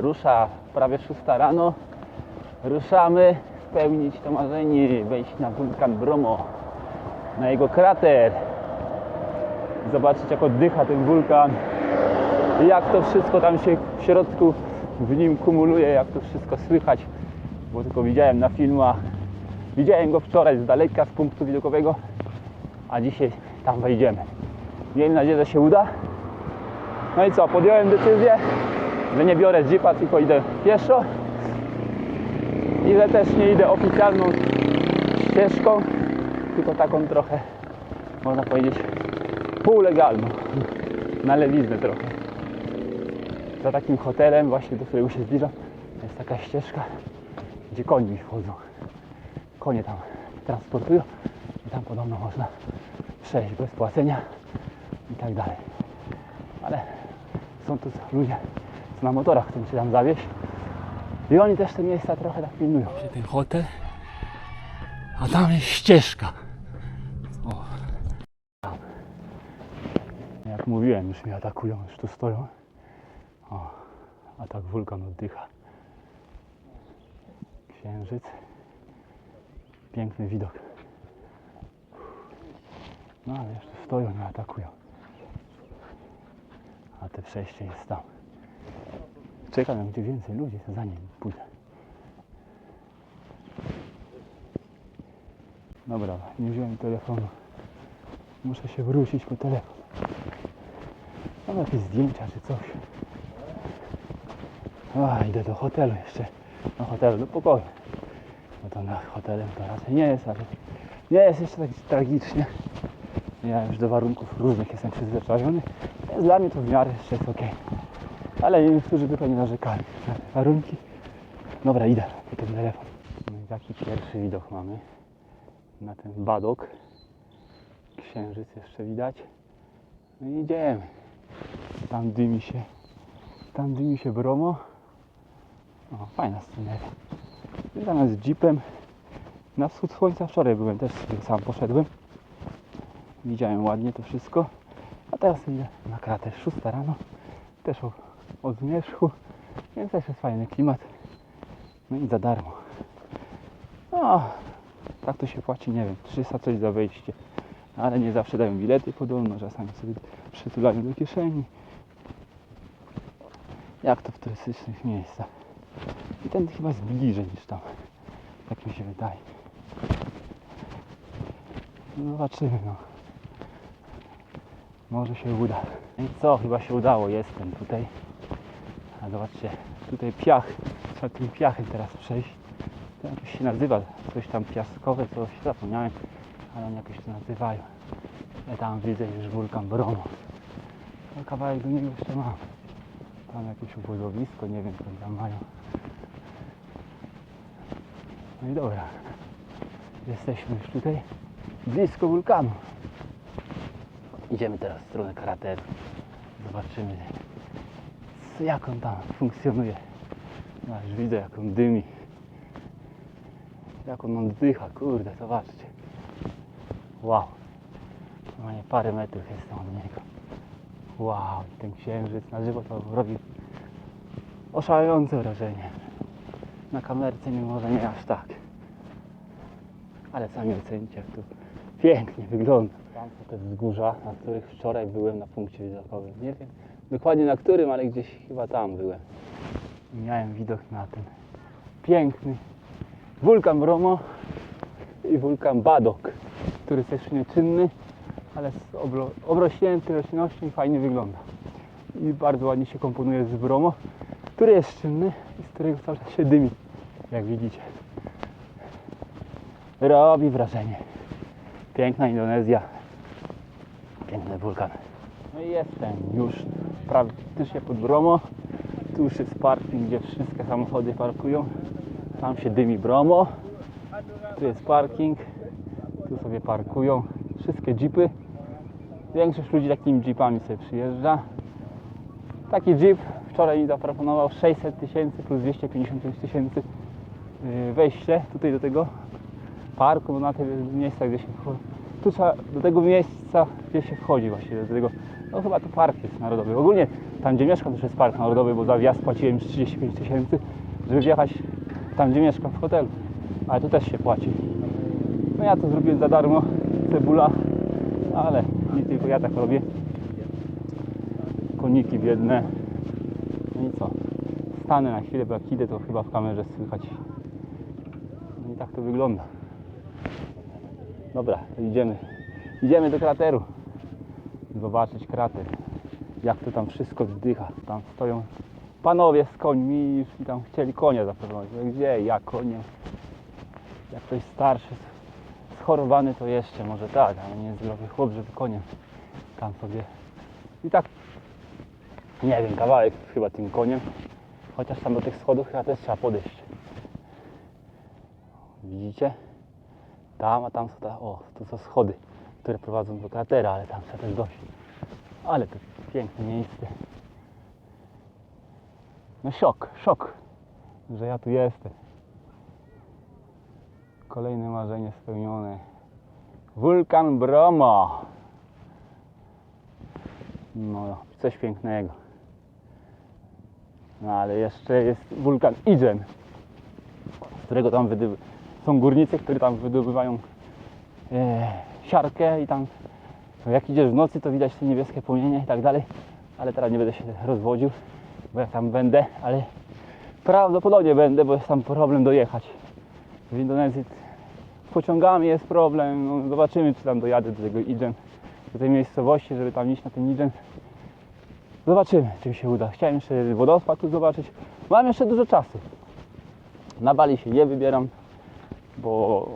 rusza prawie 6 rano. Ruszamy spełnić to marzenie, wejść na wulkan Bromo, na jego krater. Zobaczyć jak oddycha ten wulkan jak to wszystko tam się w środku w nim kumuluje, jak to wszystko słychać, bo tylko widziałem na filmach. Widziałem go wczoraj z daleka, z punktu widokowego, a dzisiaj tam wejdziemy. Miejmy nadzieję, że się uda. No i co, podjąłem decyzję, że nie biorę jeepa, tylko idę pieszo. I że też nie idę oficjalną ścieżką, tylko taką trochę, można powiedzieć, półlegalną. Na lewiznę trochę. Za takim hotelem, właśnie do którego się zbliżam, jest taka ścieżka, gdzie końmi wchodzą. Konie tam transportują i tam podobno można przejść bez płacenia i tak dalej. Ale są tu ludzie, na motorach chcą się tam zawieźć i oni też te miejsca trochę tak pilnują. Ten hotel, a tam jest ścieżka. O. Jak mówiłem, już mnie atakują, już tu stoją. O, a tak wulkan oddycha. Księżyc. Piękny widok. No ale jeszcze stoją, nie atakują. A te przejście jest tam. Czekam, gdzie więcej ludzi, to za nim pójdę. Dobra, nie wziąłem telefonu. Muszę się wrócić po telefon. Mam jakieś zdjęcia czy coś. A, idę do hotelu jeszcze. Do hotelu, do pokoju. No to na hotelem to raczej nie jest, ale nie jest jeszcze tak tragicznie. Ja już do warunków różnych jestem przyzwyczajony, więc dla mnie to w miarę jeszcze jest ok. Ale niektórzy by pewnie narzekali na te warunki. Dobra, idę po ten telefon. No taki pierwszy widok mamy na ten badok. Księżyc jeszcze widać. No i idziemy. Tam dymi się, tam dymi się bromo. O, fajna sceneria. Zamiast jeepem na wschód słońca wczoraj byłem, też sobie sam poszedłem. Widziałem ładnie to wszystko. A teraz idę na krater 6 rano. Też o, zmierzchu, więc też jest fajny klimat. No i za darmo. No, tak to się płaci, nie wiem, 300 coś za wejście. Ale nie zawsze dają bilety podobno, czasami sobie przytulają do kieszeni. Jak to w turystycznych miejscach. I ten chyba jest bliżej niż tam. Tak mi się wydaje. No zobaczymy no. Może się uda. I co? Chyba się udało. Jestem tutaj. A zobaczcie, tutaj piach. Trzeba tym piachem teraz przejść. To jakoś się nazywa. Coś tam piaskowe, coś zapomniałem. Ale oni jakoś to nazywają. Ja tam widzę już wulkan Bromo. No, kawałek do niego jeszcze mam. Tam jakieś obozowisko, nie wiem co tam mają. No i dobra. Jesteśmy już tutaj blisko wulkanu. Idziemy teraz w stronę krateru. Zobaczymy jak on tam funkcjonuje. No, już widzę jak on dymi. Jak on oddycha, kurde, zobaczcie. Wow. Normalnie parę metrów jest tam od niego. Wow, ten księżyc na żywo to robi oszałamiające wrażenie. Na kamerce nie może nie aż tak. Ale sami ocencie, jak to pięknie wygląda. Tam są te wzgórza, na których wczoraj byłem na punkcie widokowym. Nie wiem dokładnie na którym, ale gdzieś chyba tam byłem. Miałem widok na ten piękny wulkan Bromo i wulkan Badok, który jest jeszcze nieczynny, ale jest obro- obrośnięty roślinnością i fajnie wygląda. I bardzo ładnie się komponuje z Bromo, który jest czynny i z którego cały czas się dymi, jak widzicie. Robi wrażenie. Piękna Indonezja. Piękny wulkan. No i jestem już praktycznie pod Bromo. Tu już jest parking, gdzie wszystkie samochody parkują. Tam się dymi Bromo. Tu jest parking. Tu sobie parkują wszystkie jeepy. Większość ludzi takimi jeepami sobie przyjeżdża. Taki jeep wczoraj mi zaproponował 600 tysięcy plus 255 tysięcy yy, wejście tutaj do tego parku, na te miejsca, gdzie się wcho- tu trzeba, do tego miejsca, gdzie się wchodzi właśnie, do tego, no chyba to park jest narodowy. Ogólnie tam, gdzie mieszkam, też jest park narodowy, bo za wjazd płaciłem już 35 tysięcy, żeby wjechać tam, gdzie mieszkam, w hotelu. Ale tu też się płaci. No ja to zrobiłem za darmo, cebula, ale nie tylko ja tak robię. Koniki biedne. No i co? Stanę na chwilę, bo jak idę, to chyba w kamerze słychać. No i tak to wygląda. Dobra, idziemy. Idziemy do krateru. Zobaczyć krater. Jak to tam wszystko zdycha. Tam stoją panowie z końmi i tam chcieli konia. No Gdzie? Ja koniem. Jak ktoś starszy, schorowany to jeszcze może tak, ale nie zdrowy chłop, żeby koniem tam sobie. I tak, nie wiem, kawałek chyba tym koniem. Chociaż tam do tych schodów chyba też trzeba podejść. Widzicie? Tam, a tam są ta, o, tu są schody, które prowadzą do kratera, ale tam trzeba też dojść. Ale to piękne miejsce. No szok, szok, że ja tu jestem. Kolejne marzenie spełnione. Wulkan Bromo. No, coś pięknego. No ale jeszcze jest wulkan Ijen, z którego tam wydoby... są górnicy, którzy tam wydobywają e, siarkę i tam no jak idziesz w nocy, to widać te niebieskie płomienie i tak dalej, ale teraz nie będę się rozwodził, bo jak tam będę, ale prawdopodobnie będę, bo jest tam problem dojechać. W Indonezji pociągami jest problem, no, zobaczymy czy tam dojadę do tego Ijen, do tej miejscowości, żeby tam iść na ten Ijen. Zobaczymy, czy mi się uda. Chciałem jeszcze wodospad tu zobaczyć. Mam jeszcze dużo czasu. Na Bali się nie wybieram, bo,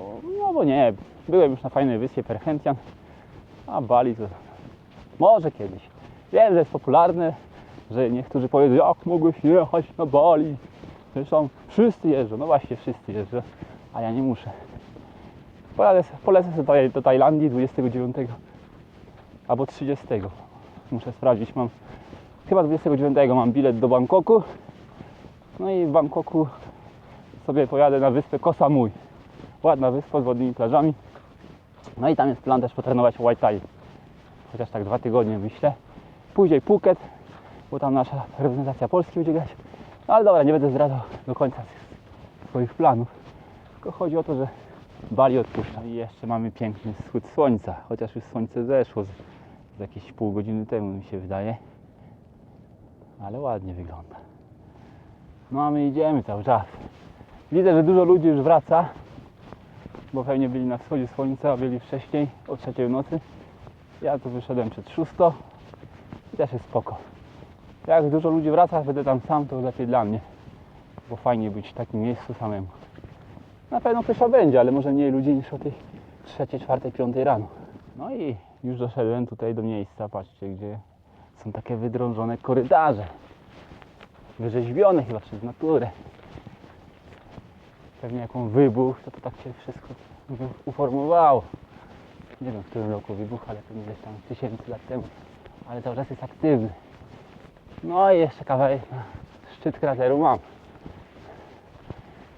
no bo nie, byłem już na fajnej wyspie Perhentian, a Bali to może kiedyś. Wiem, że jest popularne, że niektórzy powiedzą, jak mogłeś jechać na Bali. Zresztą wszyscy jeżdżą, no właśnie wszyscy jeżdżą, a ja nie muszę. Polecę, polecę sobie do, Tajlandii 29 albo 30. Muszę sprawdzić, mam chyba 29 mam bilet do Bangkoku. No i w Bangkoku sobie pojadę na wyspę Koh Samui. Ładna wyspa z wodnymi plażami. No i tam jest plan też potrenować Muay Thai. Chociaż tak dwa tygodnie myślę. Później Phuket, bo tam nasza reprezentacja Polski będzie grać. No ale dobra, nie będę zdradzał do końca swoich planów. Tylko chodzi o to, że Bali odpuszczam. I jeszcze mamy piękny wschód słońca, chociaż już słońce zeszło z, z jakieś pół godziny temu mi się wydaje. Ale ładnie wygląda. No a my idziemy cały czas. Widzę, że dużo ludzi już wraca, bo pewnie byli na wschodzie słońca, a byli wcześniej, o trzeciej nocy. Ja tu wyszedłem przed szósto i też jest spoko. Jak dużo ludzi wraca, będę tam sam, to lepiej dla mnie, bo fajnie być w takim miejscu samemu. Na pewno ktoś będzie, ale może mniej ludzi niż o tej trzeciej, czwartej, piątej rano. No i już doszedłem tutaj do miejsca, patrzcie, gdzie są takie wydrążone korytarze. Wyrzeźbione chyba przez naturę. Pewnie jaką wybuch, to tak się wszystko uformowało. Nie wiem w którym roku wybuch, ale pewnie gdzieś tam tysięcy lat temu. Ale cały czas jest aktywny. No i jeszcze kawałek na szczyt krateru mam.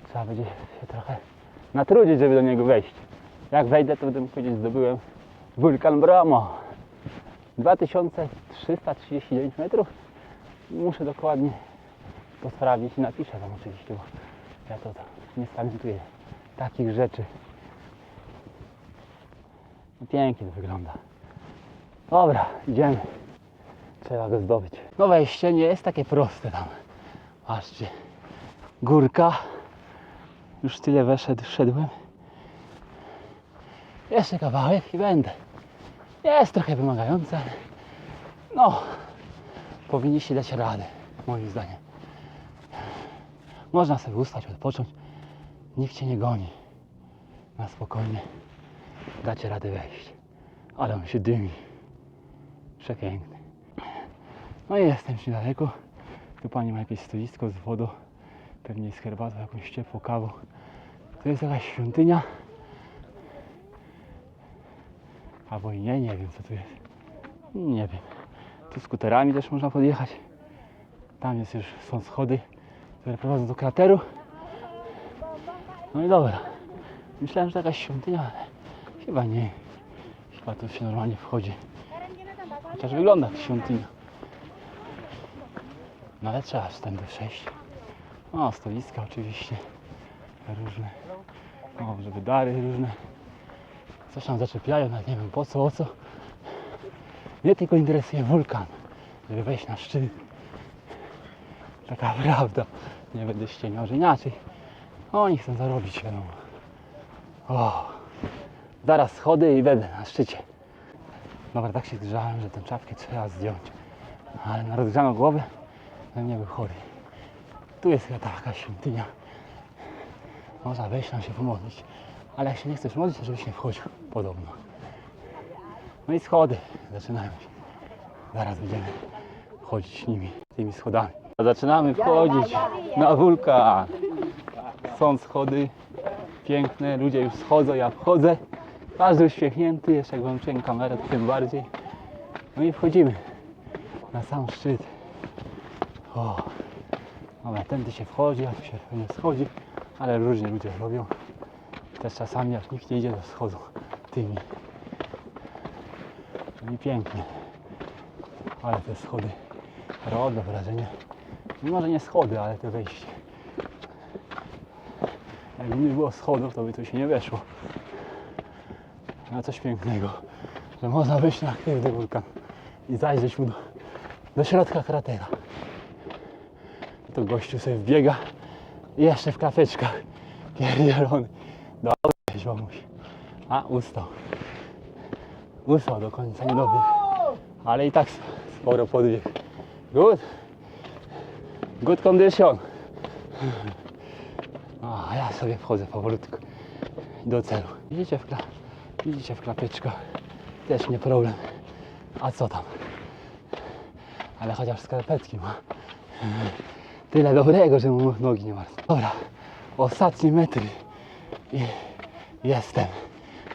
Trzeba będzie się trochę natrudzić, żeby do niego wejść. Jak wejdę, to będę mógł powiedzieć, zdobyłem wulkan Bromo. 2339 metrów. Muszę dokładnie to sprawdzić i napiszę Wam oczywiście, bo ja to nie spamiętuję takich rzeczy. Pięknie to wygląda. Dobra, idziemy. Trzeba go zdobyć. No wejście nie jest takie proste tam. Patrzcie. Górka. Już tyle weszedł, szedłem. Jeszcze kawałek i będę. Jest trochę wymagające, no, powinniście dać radę, moim zdaniem. Można sobie ustać, odpocząć. Nikt cię nie goni. Na spokojnie. Dacie radę wejść. Ale on się dymi. Przepiękny. No i jestem już niedaleko. Tu pani ma jakieś stoisko z wodą. Pewnie z herbatą, jakąś ciepłą kawą. Tu jest jakaś świątynia. Albo i nie, nie wiem co tu jest. Nie wiem. Tu skuterami też można podjechać. Tam jest już, są schody, które prowadzą do krateru. No i dobra. Myślałem, że to jakaś świątynia, ale chyba nie. Chyba tu się normalnie wchodzi. Chociaż wygląda jak świątynia. No ale trzeba aż tędy przejść. O, stoiska oczywiście. Różne. O, żeby dary różne. Coś tam zaczepiają, nawet nie wiem po co, o co. Mnie tylko interesuje wulkan, żeby wejść na szczyt. Taka prawda. Nie będę ściemiał, że inaczej. Oni chcą zarobić, wiadomo. O, zaraz schody i będę na szczycie. Dobra, tak się grzałem, że tę czapkę trzeba zdjąć. Ale na rozgrzaną głowę bym nie był chory. Tu jest chyba taka świątynia. Można wejść tam się pomodlić. Ale jak się nie chcesz modlić, to żebyś nie wchodził. Podobno. No i schody zaczynają się. Zaraz będziemy chodzić nimi, tymi schodami. Zaczynamy wchodzić na wulkan. Są schody piękne, ludzie już schodzą, ja wchodzę. Każdy uśmiechnięty, jeszcze jak włączyłem kamerę, to tym bardziej. No i wchodzimy na sam szczyt. O, dobra, tędy się wchodzi, a tu się nie schodzi, ale różnie ludzie robią. Też czasami jak nikt nie idzie, to schodzą tymi. No i pięknie. Ale te schody robią wrażenie. Mimo, że nie schody, ale to wejście. Jakby nie było schodów, to by tu się nie weszło. Na coś pięknego, że można wejść na aktywny wulkan i zajrzeć mu do, do środka kratera. To gościu sobie wbiega i jeszcze w klapeczkach pierdzielony. Dobry ziomuś. A, ustał. Ustał do końca, nie dobiegł. Ale i tak sporo podbiegł. Good. Good condition. A ja sobie wchodzę powolutku do celu. Widzicie w, kla... Widzicie w? Też nie problem. A co tam? Ale chociaż skarpetki ma. Tyle dobrego, że mu nogi nie marzną. Dobra, ostatnie metry. I jestem.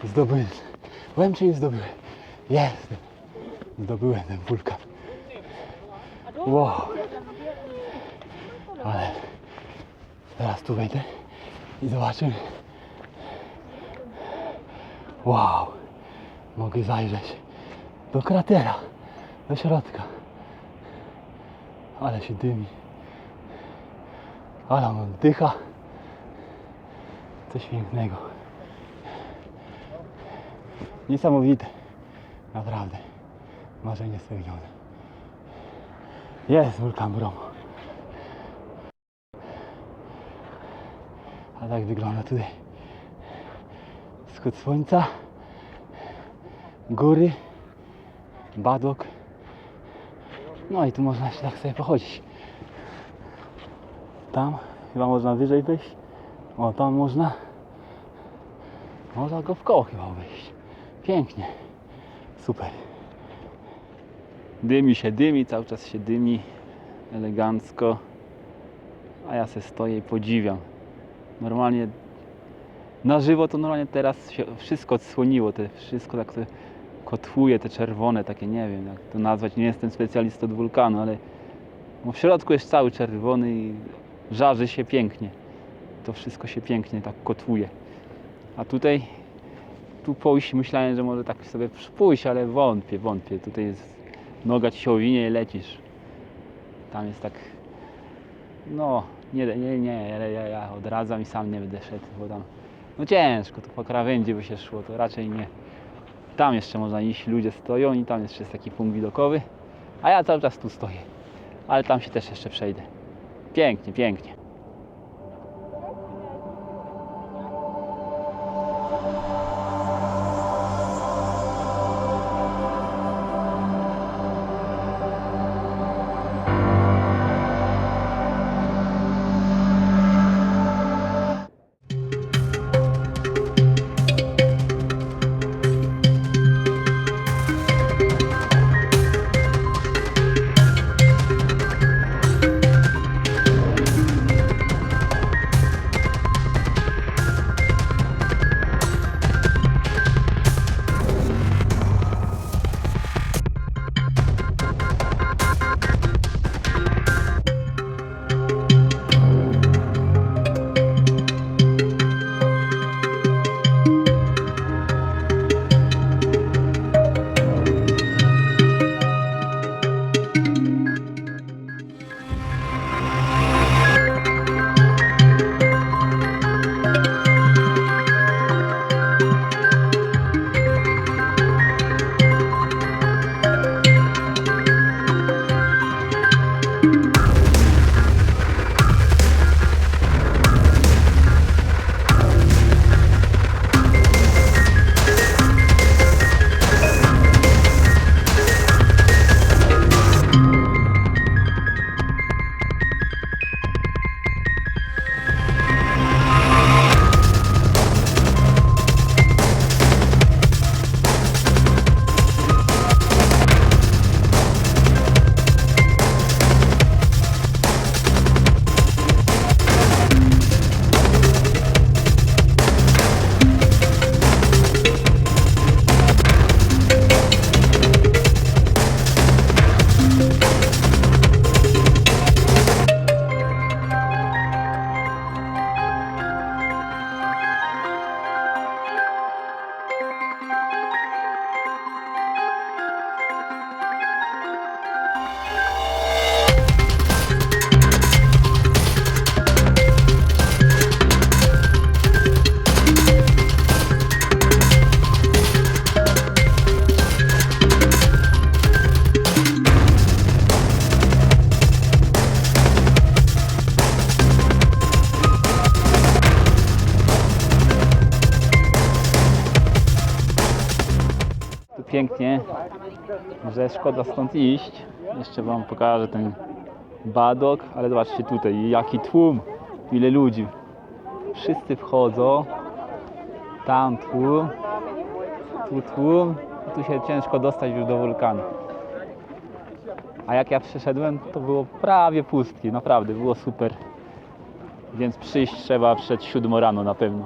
Zdobyłem. Byłem czy nie zdobyłem? Jestem. Zdobyłem ten wulkan. Wow. Ale teraz tu wejdę i zobaczymy. Wow. Mogę zajrzeć do kratera, do środka. Ale się dymi. Ale on oddycha. Coś pięknego. Niesamowite. Naprawdę. Marzenie spełnione. Jest wulkan Bromo. Tak wygląda tutaj wschód słońca, góry, badok. No i tu można się tak sobie pochodzić. Tam chyba można wyżej wejść. O, tam można. Można go w koło chyba wejść. Pięknie. Super. Dymi się, dymi, cały czas się dymi. Elegancko. A ja se stoję i podziwiam. Normalnie na żywo to normalnie teraz się wszystko odsłoniło, te wszystko tak to kotwuje, te czerwone, takie nie wiem jak to nazwać, nie jestem specjalistą od wulkanu, ale no w środku jest cały czerwony i żarzy się pięknie. To wszystko się pięknie tak kotwuje. A tutaj, tu pójść, myślałem, że może tak sobie pójść, ale wątpię, wątpię. Tutaj jest noga ci się owinie i lecisz. Tam jest tak, no nie, nie, nie, ja, ja, ja odradzam i sam nie będę szedł, bo tam no ciężko, to po krawędzi by się szło, to raczej nie. Tam jeszcze można iść, ludzie stoją i tam jeszcze jest taki punkt widokowy, a ja cały czas tu stoję, ale tam się też jeszcze przejdę. Pięknie, pięknie. Że szkoda stąd iść. Jeszcze wam pokażę ten badok, ale zobaczcie tutaj, jaki tłum, ile ludzi. Wszyscy wchodzą, tam tłum, tu tłum, tu się ciężko dostać już do wulkanu. A jak ja przyszedłem, to było prawie pustki, naprawdę, było super. Więc przyjść trzeba przed 7 rano na pewno.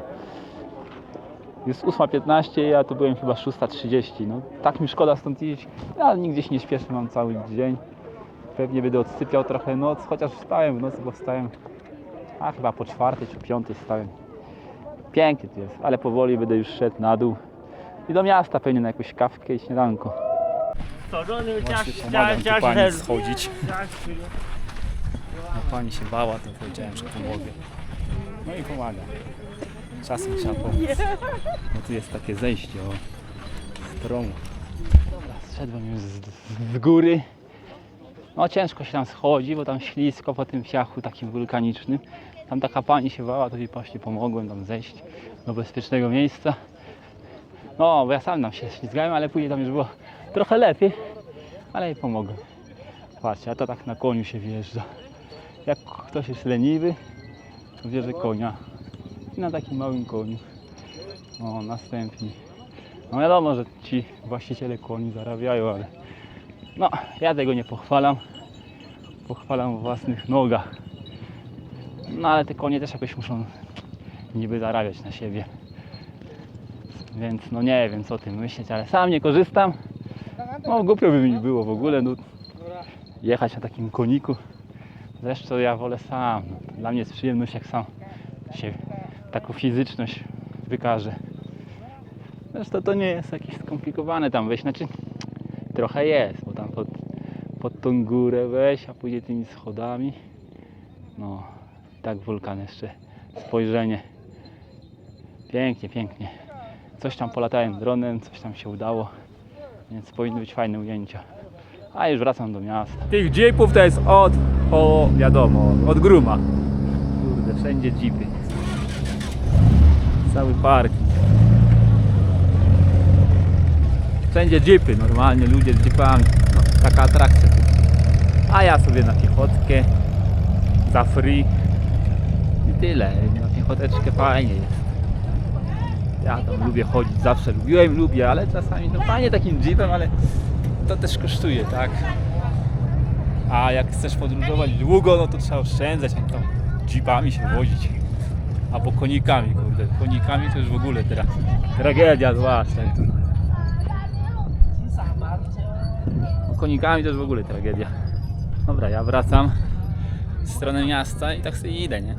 Jest 8.15, ja tu byłem chyba 6.30. No, tak mi szkoda stąd iść, ale nigdzie się nie śpieszę, mam cały dzień. Pewnie będę odsypiał trochę noc, chociaż wstałem w nocy, bo wstałem, a chyba po czwartej czy piątej wstałem. Pięknie tu jest, ale powoli będę już szedł na dół. I do miasta pewnie na jakąś kawkę i śniadanko. Właśnie pomagam tu pani schodzić. No pani się bała, to powiedziałem, że pomogę. No i pomagam. Czasem trzeba pomóc. No tu jest takie zejście, o. Stromo. Dobra, zszedłem już z, z góry. No ciężko się tam schodzi, bo tam ślisko po tym piachu takim wulkanicznym. Tam taka pani się bała, to jej właśnie pomogłem tam zejść do bezpiecznego miejsca. No, bo ja sam tam się ślizgałem, ale później tam już było trochę lepiej, ale jej pomogłem. Patrzcie, a to tak na koniu się wjeżdża. Jak ktoś jest leniwy, to bierze konia. I na takim małym koniu. O, następni. No wiadomo, że ci właściciele koni zarabiają, ale no, ja tego nie pochwalam. Pochwalam w własnych nogach. No ale te konie też jakoś muszą niby zarabiać na siebie. Więc no nie wiem co o tym myśleć, ale sam nie korzystam. No głupio by mi było w ogóle no, jechać na takim koniku. Zresztą ja wolę sam. Dla mnie jest przyjemność jak sam się taką fizyczność wykaże. Zresztą to nie jest jakieś skomplikowane tam wejść, znaczy trochę jest, bo tam pod, pod tą górę wejść, a później tymi schodami. No, tak wulkan jeszcze, spojrzenie. Pięknie, pięknie. Coś tam polatałem dronem, coś tam się udało, więc powinny być fajne ujęcia. A już wracam do miasta. Tych jeepów to jest od, o wiadomo, od gruma. Kurde, wszędzie jeepy. Cały parking. Wszędzie jeepy, normalnie ludzie z jeepami. No, taka atrakcja. A ja sobie na piechotkę za free i tyle. Na piechoteczkę fajnie jest. Ja tam lubię chodzić, zawsze lubiłem, lubię, ale czasami no fajnie takim jeepem, ale to też kosztuje, tak? A jak chcesz podróżować długo, no to trzeba oszczędzać, tam jeepami się wozić. Albo konikami, kurde. Konikami to już w ogóle teraz tragedia tu. No, konikami to już w ogóle tragedia. Dobra, ja wracam w stronę miasta i tak sobie idę, nie?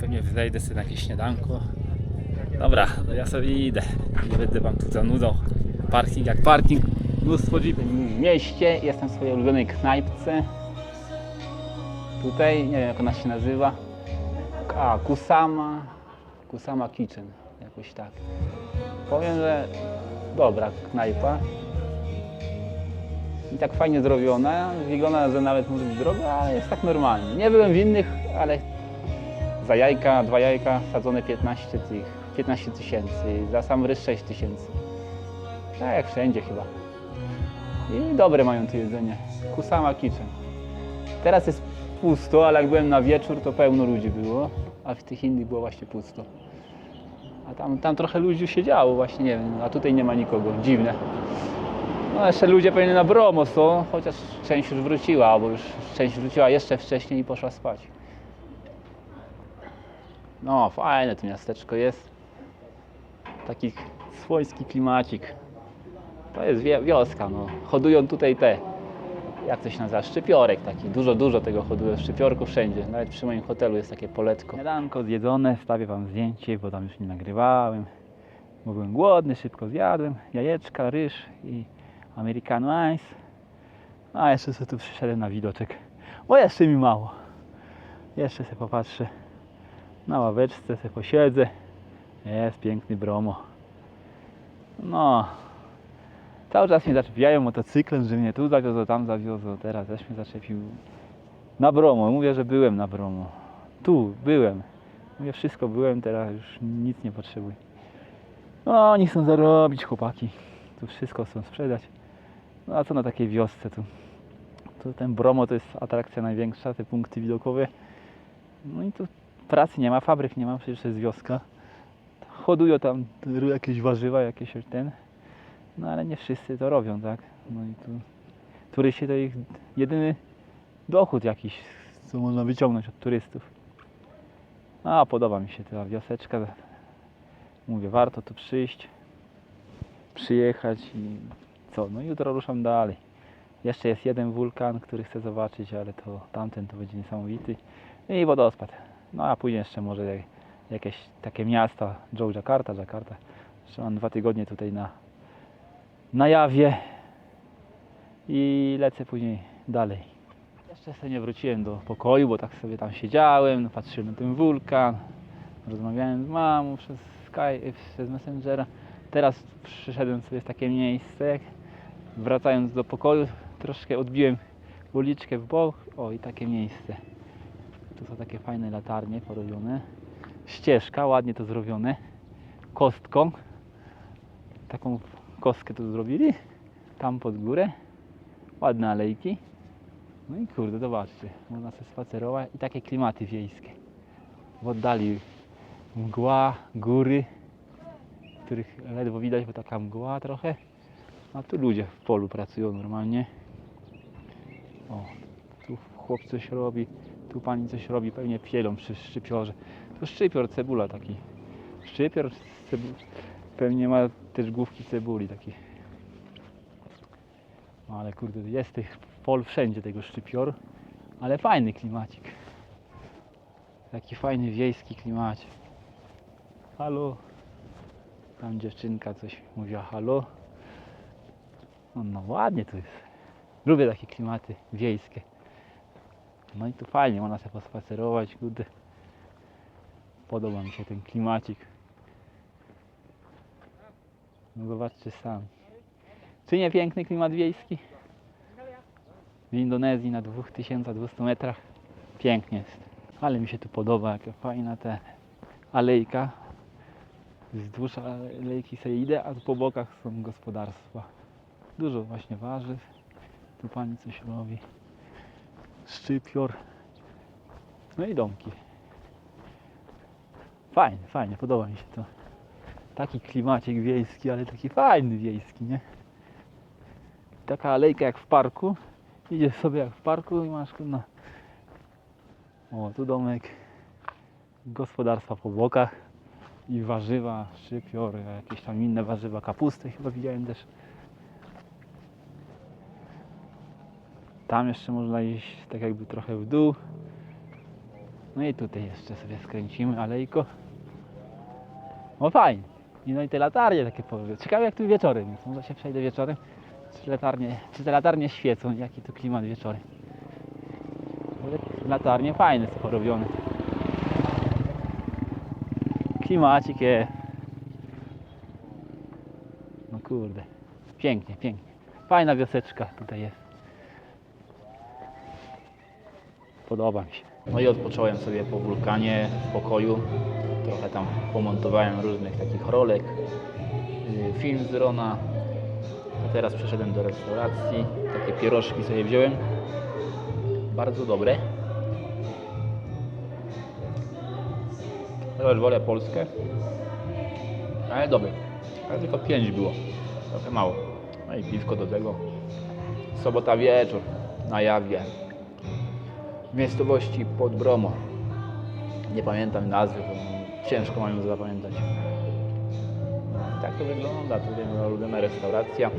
Pewnie wejdę sobie na jakieś śniadanko. Dobra, to ja sobie idę. Nie będę wam tu zanudzał. Parking jak parking. Mnóstwo jeepy w mieście. Jestem w swojej ulubionej knajpce. Tutaj, nie wiem jak ona się nazywa. A, Kusama. Kusama Kitchen. Jakoś tak. Powiem, że dobra knajpa. I tak fajnie zrobiona. Wygląda, że nawet może być droga, ale jest tak normalnie. Nie byłem w innych, ale za jajka, dwa jajka sadzone 15 tych, 15 tysięcy, za sam ryż 6 tysięcy. Tak jak wszędzie chyba. I dobre mają tu jedzenie. Kusama Kitchen. Teraz jest pusto, ale jak byłem na wieczór, to pełno ludzi było, a w tych innych było właśnie pusto. A tam, tam trochę ludzi siedziało właśnie, nie wiem, a tutaj nie ma nikogo, dziwne. No jeszcze ludzie pewnie na Bromo są, chociaż część już wróciła, albo już część wróciła jeszcze wcześniej i poszła spać. No, fajne to miasteczko jest. Taki swojski klimacik. To jest wioska, no. Hodują tutaj te, jak to się nazywa, szczypiorek taki. Dużo, dużo tego hodują, szczypiorków wszędzie. Nawet przy moim hotelu jest takie poletko. Śniadanko zjedzone, wstawię Wam zdjęcie, bo tam już nie nagrywałem. Byłem głodny, szybko zjadłem. Jajeczka, ryż i americano ice. A jeszcze sobie tu przyszedłem na widoczek, bo jeszcze mi mało. Jeszcze sobie popatrzę na ławeczce, sobie posiedzę. Jest piękny bromo. No, Cały czas mnie zaczepiają motocyklem, że mnie tu zawiozą, tam zawiozą. Teraz też mnie zaczepił na Bromo. Mówię, że byłem na Bromo. Tu byłem. Mówię, wszystko byłem, teraz już nic nie potrzebuję. No, oni chcą zarobić, chłopaki. tu wszystko chcą sprzedać. No a co na takiej wiosce tu? Tu ten Bromo to jest atrakcja największa, te punkty widokowe. No i tu pracy nie ma, fabryk nie ma, przecież to jest wioska. Hodują tam jakieś warzywa, jakieś ten. No ale nie wszyscy to robią, tak? No i tu turyści to ich jedyny dochód jakiś, co można wyciągnąć od turystów. A podoba mi się ta wioseczka. Mówię, warto tu przyjść, przyjechać i co? No jutro ruszam dalej. Jeszcze jest jeden wulkan, który chcę zobaczyć, ale to tamten to będzie niesamowity. I wodospad. No a później jeszcze może jak- jakieś takie miasta, Joe Jakarta, Jakarta. Jeszcze mam dwa tygodnie tutaj na, na jawie i lecę później dalej. Jeszcze sobie nie wróciłem do pokoju, bo tak sobie tam siedziałem, patrzyłem na ten wulkan, rozmawiałem z mamą przez Skype, przez Messengera. Teraz przyszedłem sobie w takie miejsce, wracając do pokoju, troszkę odbiłem uliczkę w bok, o i takie miejsce. Tu są takie fajne latarnie porobione, ścieżka, ładnie to zrobione, kostką, taką kostkę tu zrobili, tam pod górę, ładne alejki. No i kurde, zobaczcie, można sobie spacerować i takie klimaty wiejskie. W oddali mgła, góry, których ledwo widać, bo taka mgła trochę. A tu ludzie w polu pracują normalnie. O, tu chłop coś robi, tu pani coś robi, pewnie pielą przy szczypiorze. Tu szczypior, cebula taki. Szczypior, cebu... pewnie ma też główki cebuli taki. No ale kurde, jest tych pol wszędzie tego szczypioru, ale fajny klimacik. Taki fajny wiejski klimacik. Halo. Tam dziewczynka coś mówiła halo. No, no ładnie tu jest. Lubię takie klimaty wiejskie. No i tu fajnie, można sobie pospacerować, kurde. Podoba mi się ten klimacik. No zobaczcie sami. Czy nie piękny klimat wiejski? W Indonezji na 2200 metrach. Pięknie jest. Ale mi się tu podoba, jaka fajna ta alejka. Wzdłuż alejki sobie idę, a tu po bokach są gospodarstwa. Dużo właśnie warzyw. Tu pani coś robi. Szczypior. No i domki. Fajnie, fajnie, podoba mi się to. Taki klimacik wiejski, ale taki fajny wiejski, nie? Taka alejka jak w parku. Idziesz sobie jak w parku i masz na. O, tu domek. Gospodarstwa po bokach. I warzywa, szczypior, jakieś tam inne warzywa, kapustę chyba widziałem też. Tam jeszcze można iść tak jakby trochę w dół. No i tutaj jeszcze sobie skręcimy alejko. No fajnie. I no i te latarnie takie powiem. Ciekawe jak tu wieczorem jest. Może się przejdę wieczorem. Czy, latarnie, czy te latarnie świecą? Jaki tu klimat wieczorem? Latarnie fajne są porobione. Klimacik jest. No kurde. Pięknie, pięknie. Fajna wioseczka tutaj jest. Podoba mi się. No i odpocząłem sobie po wulkanie w pokoju. Trochę tam pomontowałem różnych takich rolek. Yy, Film z Rona. A teraz przeszedłem do restauracji. Takie pierożki sobie wziąłem. Bardzo dobre. Chociaż wolę Polskę. Ale dobre. Ale tylko 5 było. Trochę mało. No i piwko do tego. Sobota wieczór na jawie. W miejscowości pod Bromo. Nie pamiętam nazwy, bo ciężko mam ją zapamiętać. Tak to wygląda. Tutaj moja ulubiona restauracja.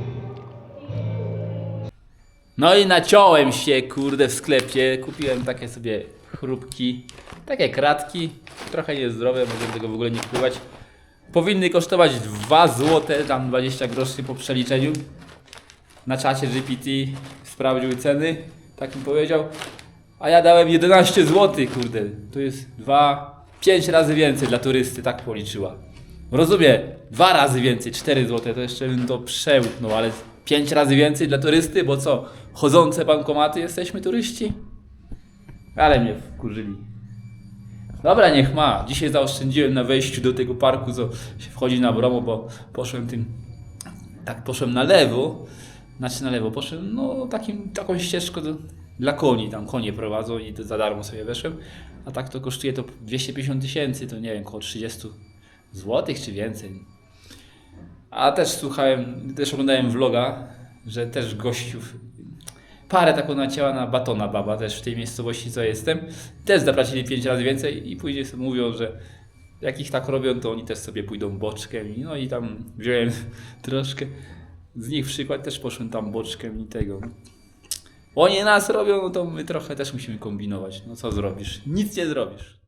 No i naciąłem się, kurde, w sklepie. Kupiłem takie sobie chrupki, takie kratki. Trochę niezdrowe, możemy tego w ogóle nie kupować. Powinny kosztować 2 zł, tam 20 groszy po przeliczeniu. Na czacie GPT sprawdził ceny, tak mi powiedział. A ja dałem 11 zł, kurde. To jest 2, 5 razy więcej dla turysty, tak policzyła. Rozumiem, dwa razy więcej, 4 zł, to jeszcze bym to przełknął, ale 5 razy więcej dla turysty, bo co, chodzące bankomaty jesteśmy turyści? Ale mnie wkurzyli. Dobra, niech ma. Dzisiaj zaoszczędziłem na wejściu do tego parku, co się wchodzi na Bromo, bo poszłem tym tak poszłem na lewo, znaczy na lewo, poszedłem no takim, taką ścieżką do, dla koni, tam konie prowadzą i za darmo sobie weszłem, a tak to kosztuje to 250 tysięcy, to nie wiem, około 30 złotych czy więcej. A też słuchałem, też oglądałem vloga, że też gościów, parę taką nacięła na batona baba też w tej miejscowości, co jestem, też zapłacili 5 razy więcej i później sobie mówią, że jak ich tak robią, to oni też sobie pójdą boczkiem. No i tam wziąłem troszkę z nich przykład, też poszłem tam boczkiem i tego. Oni nas robią, no to my trochę też musimy kombinować. No co zrobisz? Nic nie zrobisz.